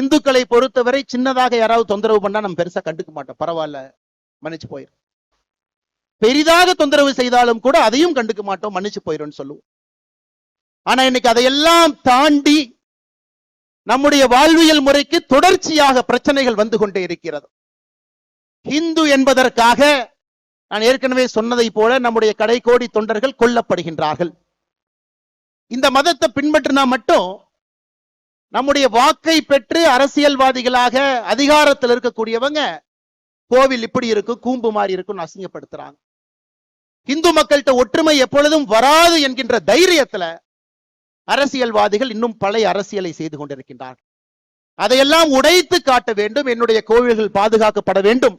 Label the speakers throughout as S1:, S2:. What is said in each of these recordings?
S1: இந்துக்களை பொறுத்தவரை சின்னதாக யாராவது தொந்தரவு பண்ணா நம்ம பெருசா கண்டுக்க மாட்டோம். பரவாயில்ல மன்னிச்சு போயிரும் பெரிதாக தொந்தரவு செய்தாலும் கூட அதையும் கண்டுக்க மாட்டோம் மன்னிச்சு போயிரும்னு சொல்லுவோம். ஆனா இன்னைக்கு அதையெல்லாம் தாண்டி நம்முடைய வாழ்வியல் முறைக்கு தொடர்ச்சியாக பிரச்சனைகள் வந்து கொண்டே இருக்கிறது. ஹிந்து என்பதற்காக நான் ஏற்கனவே சொன்னதை போல நம்முடைய கடைகோடி தொண்டர்கள் கொல்லப்படுகின்றார்கள். இந்த மதத்தை பின்பற்றினா மட்டும் நம்முடைய வாக்கை பெற்று அரசியல்வாதிகளாக அதிகாரத்தில் இருக்கக்கூடியவங்க கோவில் இப்படி இருக்கும் கூம்பு மாதிரி இருக்கும்னு அசிங்கப்படுத்துறாங்க. இந்து மக்கள்கிட்ட ஒற்றுமை எப்பொழுதும் வராது என்கின்ற தைரியத்துல அரசியல்வாதிகள் இன்னும் பழைய அரசியலை செய்து கொண்டிருக்கின்றார்கள். அதையெல்லாம் உடைத்து காட்ட வேண்டும் என்னுடைய கோவில்கள் பாதுகாக்கப்பட வேண்டும்.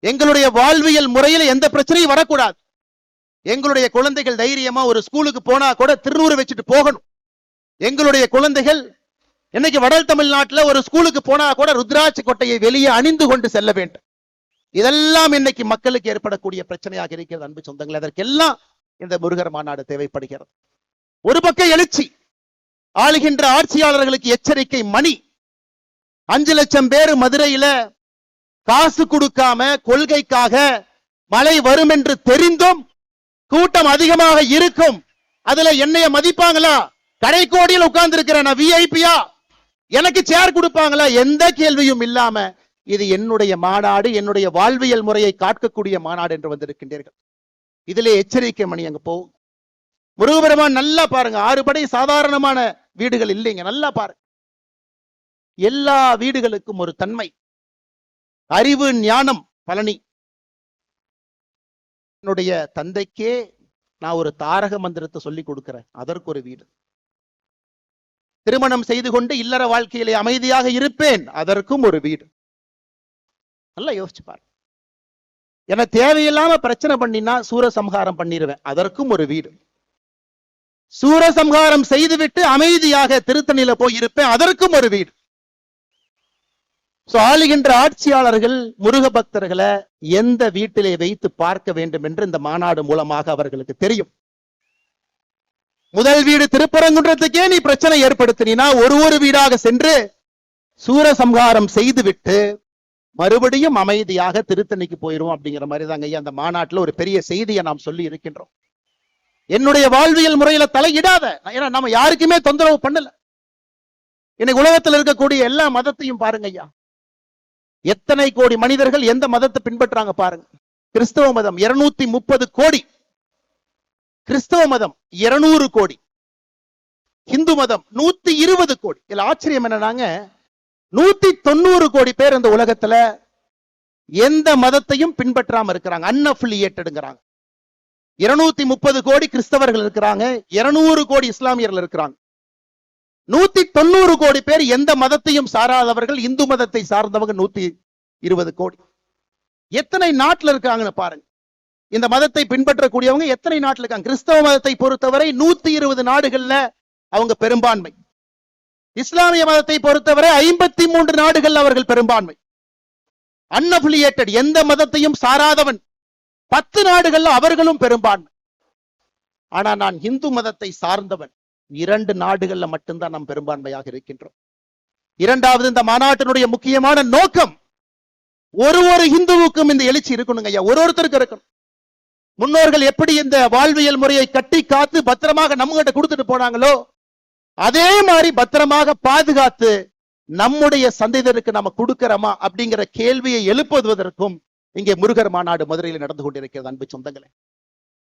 S1: எங்களுடைய வாழ்வியல் முறையில் எந்த பிரச்சனையும் வரக்கூடாது. எங்களுடைய குழந்தைகள் தைரியமா ஒரு ஸ்கூலுக்கு போனா கூட திருநூறு வச்சுட்டு போகணும். எங்களுடைய குழந்தைகள் இன்னைக்கு வட தமிழ்நாட்டுல ஒரு ஸ்கூலுக்கு போனா கூட ருத்ராட்சி கொட்டையை வெளியே அணிந்து கொண்டு செல்ல வேண்டும். இதெல்லாம் இன்னைக்கு மக்களுக்கு ஏற்படக்கூடிய பிரச்சனையாக இருக்கிறது அன்பு சொந்தங்கள். அதற்கெல்லாம் இந்த முருகர் மாநாடு தேவைப்படுகிறது. ஒரு பக்கம் எழுச்சி ஆளுகின்ற ஆட்சியாளர்களுக்கு எச்சரிக்கை மணி. அஞ்சு லட்சம் பேர் மதுரையில காசு கொடுக்காம கொள்கைக்காக மழை வரும் என்று தெரிந்தும் கூட்டம் அதிகமாக இருக்கும். அதுல என்னைய மதிப்பாங்களா? கடைக்கோடியில் உட்கார்ந்து இருக்கிற நான் விஐபியா எனக்கு சேர் கொடுப்பாங்களா? எந்த கேள்வியும் இல்லாம இது என்னுடைய மாநாடு என்னுடைய வாழ்வியல் முறையை காக்கக்கூடிய மாநாடு என்று வந்திருக்கின்றீர்கள். இதிலே எச்சரிக்கை மணி அங்க போகும். முருகபெருமான் நல்லா பாருங்க. ஆறு படை சாதாரணமான வீடுகள் இல்லைங்க. நல்லா பாருங்க எல்லா வீடுகளுக்கும் ஒரு தன்மை. அறிவு ஞானம் பழனி. என்னுடைய தந்தைக்கே நான் ஒரு தாரக மந்திரத்தை சொல்லி கொடுக்கிறேன். அதற்கு ஒரு வீடு. திருமணம் செய்து கொண்டு இல்லற வாழ்க்கையிலே அமைதியாக இருப்பேன். அதற்கும் ஒரு வீடு. நல்லா யோசிச்சு பாரு. என தேவையில்லாம பிரச்சனை பண்ணினா சூரசம்ஹாரம் பண்ணிடுவேன் அதற்கும் ஒரு வீடு. சூரசம்ஹாரம் செய்துவிட்டு அமைதியாக திருத்தணியில போய் இருப்பேன். அதற்கும் ஒரு வீடு. சோ ஆளுகின்ற ஆட்சியாளர்கள் முருக பக்தர்களை எந்த வீட்டிலே வைத்து பார்க்க வேண்டும் என்று இந்த மாநாடு மூலமாக அவர்களுக்கு தெரியும். முதல் வீடு திருப்பரங்குன்றத்துக்கே நீ பிரச்சனை ஏற்படுத்தினா ஒரு ஒரு வீடாக சென்று சூரசம்ஹாரம் செய்துவிட்டு மறுபடியும் அமைதியாக திருத்தணிக்கு போயிரும் அப்படிங்கிற மாதிரி தாங்க ஐயா அந்த மாநாட்டில் ஒரு பெரிய செய்தியை நாம் சொல்லி இருக்கின்றோம். என்னுடைய வாழ்வியல் முறையில தலையிடாத ஏன்னா நம்ம யாருக்குமே தொந்தரவு பண்ணல. இன்னைக்கு உலகத்தில் இருக்கக்கூடிய எல்லா மதத்தையும் பாருங்க ஐயா. எத்தனை கோடி மனிதர்கள் எந்த மதத்தை பின்பற்றாங்க பாருங்க. கிறிஸ்தவ மதம் இருநூத்தி முப்பது கோடி. கிறிஸ்தவ மதம் இருநூறு கோடி. இந்து மதம் நூத்தி இருபது கோடி. இதுல ஆச்சரியம் என்னன்னாங்க? நூத்தி தொண்ணூறு கோடி பேர் இந்த உலகத்துல எந்த மதத்தையும் பின்பற்றாம இருக்கிறாங்க. அன்அஃபிலியேட்டடுங்கிறாங்க இருநூத்தி முப்பது கோடி கிறிஸ்தவர்கள் இருக்கிறாங்க. இருநூறு கோடி இஸ்லாமியர்கள் இருக்கிறாங்க. நூத்தி தொண்ணூறு கோடி பேர் எந்த மதத்தையும் சாராதவர்கள் இந்து மதத்தை சார்ந்தவங்க நூத்தி இருபது கோடி. எத்தனை நாட்டுல இருக்காங்கன்னு பாருங்க. இந்த மதத்தை பின்பற்றக்கூடியவங்க எத்தனை நாட்டில் இருக்காங்க? கிறிஸ்தவ மதத்தை பொறுத்தவரை நூத்தி இருபது நாடுகள்ல அவங்க பெரும்பான்மை. இஸ்லாமிய மதத்தை பொறுத்தவரை ஐம்பத்தி மூன்று நாடுகள் அவர்கள் பெரும்பான்மை. அன்அபிலியேட்டட் எந்த மதத்தையும் சாராதவன். பத்து நாடுகள்ல அவர்களும் பெரும்பான்மை. ஆனா நான் இந்து மதத்தை சார்ந்தவன். இரண்டு நாடுகள்ல மட்டும்தான் நாம் பெரும்பான்மையாக இருக்கின்றோம். இரண்டாவது இந்த மாநாட்டினுடைய முக்கியமான நோக்கம். ஒரு ஒரு இந்துவுக்கும் இந்த எழுச்சி இருக்கணுங்க ஐயா. ஒரு ஒருத்தருக்கு இருக்கணும். முன்னோர்கள் எப்படி இந்த வாழ்வியல் முறையை கட்டி காத்து பத்திரமாக நம்ம கிட்ட கொடுத்துட்டு போனாங்களோ அதே மாதிரி பத்திரமாக பாதுகாத்து நம்முடைய சந்ததியருக்கு நம்ம கொடுக்கிறோமா அப்படிங்கிற கேள்வியை எழுப்புவதற்கும் இங்கே முருகர் மாநாடு மதுரையில் நடந்து கொண்டிருக்கிறது அன்பு சொந்தங்களே.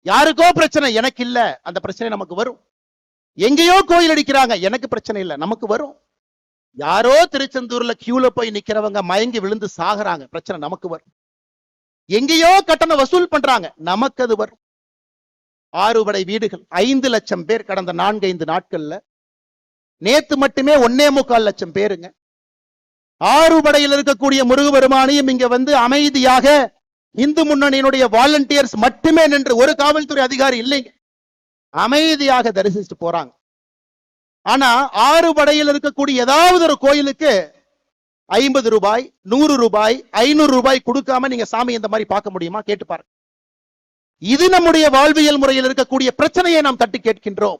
S1: யாருக்கோ பிரச்சனை எனக்கு இல்ல அந்த பிரச்சனை நமக்கு வரும். எங்கேயோ கோயில் அடிக்கிறாங்க எனக்கு பிரச்சனை இல்லை நமக்கு வரும். யாரோ திருச்செந்தூர்ல கியூல போய் நிக்கிறவங்க மயங்கி விழுந்து சாகுறாங்க பிரச்சனை நமக்கு வரும். எங்கேயோ கட்டணம் வசூல் பண்றாங்க. நமக்கு அது வரும். ஆறுபடை வீடுகள் ஐந்து லட்சம் பேர் கடந்த நான்கு ஐந்து நாட்கள்ல. நேத்து மட்டுமே ஒன்னே முக்கால் லட்சம் பேருங்க. ஆறுபடையில் இருக்கக்கூடிய முருகபெருமானையும் இங்க வந்து அமைதியாக இந்து முன்னணியினுடைய வாலண்டியர்ஸ் மட்டுமே நின்று ஒரு காவல்துறை அதிகாரி இல்லைங்க. அமைதியாக தரிசிச்சுட்டு போறாங்க. ஆனா ஆறுபடையில் இருக்கக்கூடிய ஏதாவது ஒரு கோயிலுக்கு ஐம்பது ரூபாய் நூறு ரூபாய் ஐநூறு ரூபாய் கொடுக்காம நீங்க சாமி இந்த மாதிரி பார்க்க முடியுமா? கேட்டு பாருங்க. இது நம்முடைய வாழ்வியல் முறையில் இருக்கக்கூடிய பிரச்சனையை நாம் தட்டி கேட்கின்றோம்.